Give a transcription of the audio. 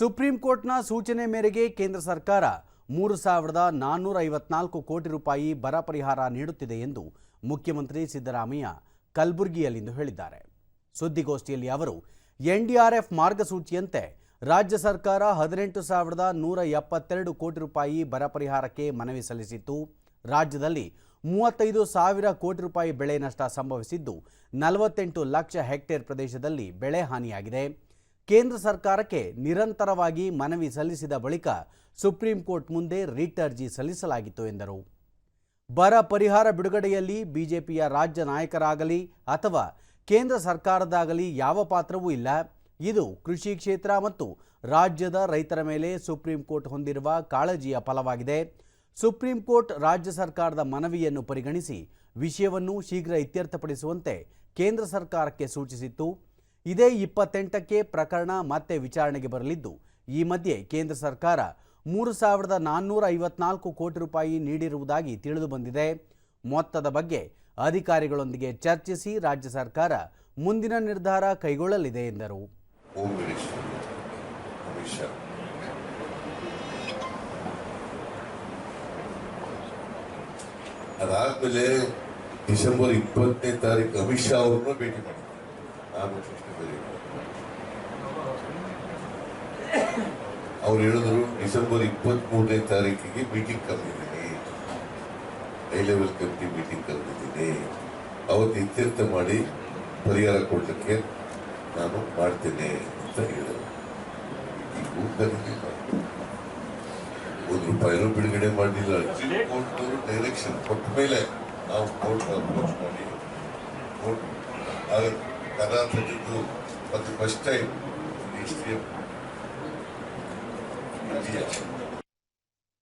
Supreme ಕೋರ್ಟ್ನ ಸೂಚನೆ ಮೇರೆಗೆ ಕೇಂದ್ರ ಸರ್ಕಾರ ಮೂರು ಸಾವಿರದ ನಾನ್ನೂರ ಐವತ್ನಾಲ್ಕು ಕೋಟಿ ರೂಪಾಯಿ ಬರ ಪರಿಹಾರ ನೀಡುತ್ತಿದೆ ಎಂದು ಮುಖ್ಯಮಂತ್ರಿ ಸಿದ್ದರಾಮಯ್ಯ ಕಲಬುರಗಿಯಲ್ಲಿಂದು ಹೇಳಿದ್ದಾರೆ. ಸುದ್ದಿಗೋಷ್ಠಿಯಲ್ಲಿ ಅವರು, ಎನ್ಡಿಆರ್ಎಫ್ ಮಾರ್ಗಸೂಚಿಯಂತೆ ರಾಜ್ಯ ಸರ್ಕಾರ ಹದಿನೆಂಟು ಸಾವಿರದ ನೂರ ಎಪ್ಪತ್ತೆರಡು ಕೋಟಿ ರೂಪಾಯಿ ಬರ ಪರಿಹಾರಕ್ಕೆ ಮನವಿ ಸಲ್ಲಿಸಿತ್ತು. ರಾಜ್ಯದಲ್ಲಿ ಮೂವತ್ತೈದು ಸಾವಿರ ಕೋಟಿ ರೂಪಾಯಿ ಬೆಳೆ ನಷ್ಟ ಸಂಭವಿಸಿದ್ದು, ನಲವತ್ತೆಂಟು ಲಕ್ಷ ಹೆಕ್ಟೇರ್ ಪ್ರದೇಶದಲ್ಲಿ ಬೆಳೆ ಹಾನಿಯಾಗಿದೆ. ಕೇಂದ್ರ ಸರ್ಕಾರಕ್ಕೆ ನಿರಂತರವಾಗಿ ಮನವಿ ಸಲ್ಲಿಸಿದ ಬಳಿಕ ಸುಪ್ರೀಂ ಕೋರ್ಟ್ ಮುಂದೆ ರಿಟ್ ಅರ್ಜಿ ಸಲ್ಲಿಸಲಾಗಿತ್ತು ಎಂದರು. ಬರ ಪರಿಹಾರ ಬಿಡುಗಡೆಯಲ್ಲಿ ಬಿಜೆಪಿಯ ರಾಜ್ಯ ನಾಯಕರಾಗಲಿ ಅಥವಾ ಕೇಂದ್ರ ಸರ್ಕಾರದಾಗಲಿ ಯಾವ ಪಾತ್ರವೂ ಇಲ್ಲ. ಇದು ಕೃಷಿ ಕ್ಷೇತ್ರ ಮತ್ತು ರಾಜ್ಯದ ರೈತರ ಮೇಲೆ ಸುಪ್ರೀಂ ಕೋರ್ಟ್ ಹೊಂದಿರುವ ಕಾಳಜಿಯ ಫಲವಾಗಿದೆ. ಸುಪ್ರೀಂ ಕೋರ್ಟ್ ರಾಜ್ಯ ಸರ್ಕಾರದ ಮನವಿಯನ್ನು ಪರಿಗಣಿಸಿ ವಿಷಯವನ್ನು ಶೀಘ್ರ ಇತ್ಯರ್ಥಪಡಿಸುವಂತೆ ಕೇಂದ್ರ ಸರ್ಕಾರಕ್ಕೆ ಸೂಚಿಸಿತ್ತು. ಇದೇ ಇಪ್ಪತ್ತೆಂಟಕ್ಕೆ ಪ್ರಕರಣ ಮತ್ತೆ ವಿಚಾರಣೆಗೆ ಬರಲಿದ್ದು, ಈ ಮಧ್ಯೆ ಕೇಂದ್ರ ಸರ್ಕಾರ ಮೂರು ಸಾವಿರದ ನಾನ್ನೂರ ಐವತ್ನಾಲ್ಕು ಕೋಟಿ ರೂಪಾಯಿ ನೀಡಿರುವುದಾಗಿ ತಿಳಿದು ಬಂದಿದೆ. ಮೊತ್ತದ ಬಗ್ಗೆ ಅಧಿಕಾರಿಗಳೊಂದಿಗೆ ಚರ್ಚಿಸಿ ರಾಜ್ಯ ಸರ್ಕಾರ ಮುಂದಿನ ನಿರ್ಧಾರ ಕೈಗೊಳ್ಳಲಿದೆ ಎಂದರು. ಅದಾದ್ಮೇಲೆ ಡಿಸೆಂಬರ್ ಇಪ್ಪತ್ತನೇ ತಾರೀಕು ಅಮಿತ್ ಶಾ ಅವರನ್ನು ಭೇಟಿ ಅವ್ರು ಹೇಳಿದ್ರು, ಡಿಸೆಂಬರ್ ಇಪ್ಪತ್ತ್ ಮೂರನೇ ತಾರೀಕಿಗೆ ಮೀಟಿಂಗ್ ಕರೆದಿದ್ದೀನಿ. ಹೈ ಲೆವೆಲ್ ಕಮಿಟಿ ಮೀಟಿಂಗ್ ಕರೆದಿದ್ದೀನಿ. ಅವತ್ತು ಇತ್ಯರ್ಥ ಮಾಡಿ ಪರಿಹಾರ ಕೊಡಲಿಕ್ಕೆ ನಾನು ಮಾಡ್ತೇನೆ ಅಂತ ಹೇಳಿದರು. ಒಂದು ರೂಪಾಯಿನೂ ಬಿಡುಗಡೆ ಮಾಡಲಿಲ್ಲ. ಡೈರೆಕ್ಷನ್ ಕೊಟ್ಟ ಮೇಲೆ ನಾವು ಕೋರ್ಟ್ ಅಪ್ರೋಚ್ ಮಾಡಿ ಕೋರ್ಟ್ ಆಗ ಕರ್ನಾಟಕದ್ದು ಮತ್ತು ಫಸ್ಟ್ ಟೈಮ್ ಹಿಸ್ಟ್ರಿ ಇಂಡಿಯಾ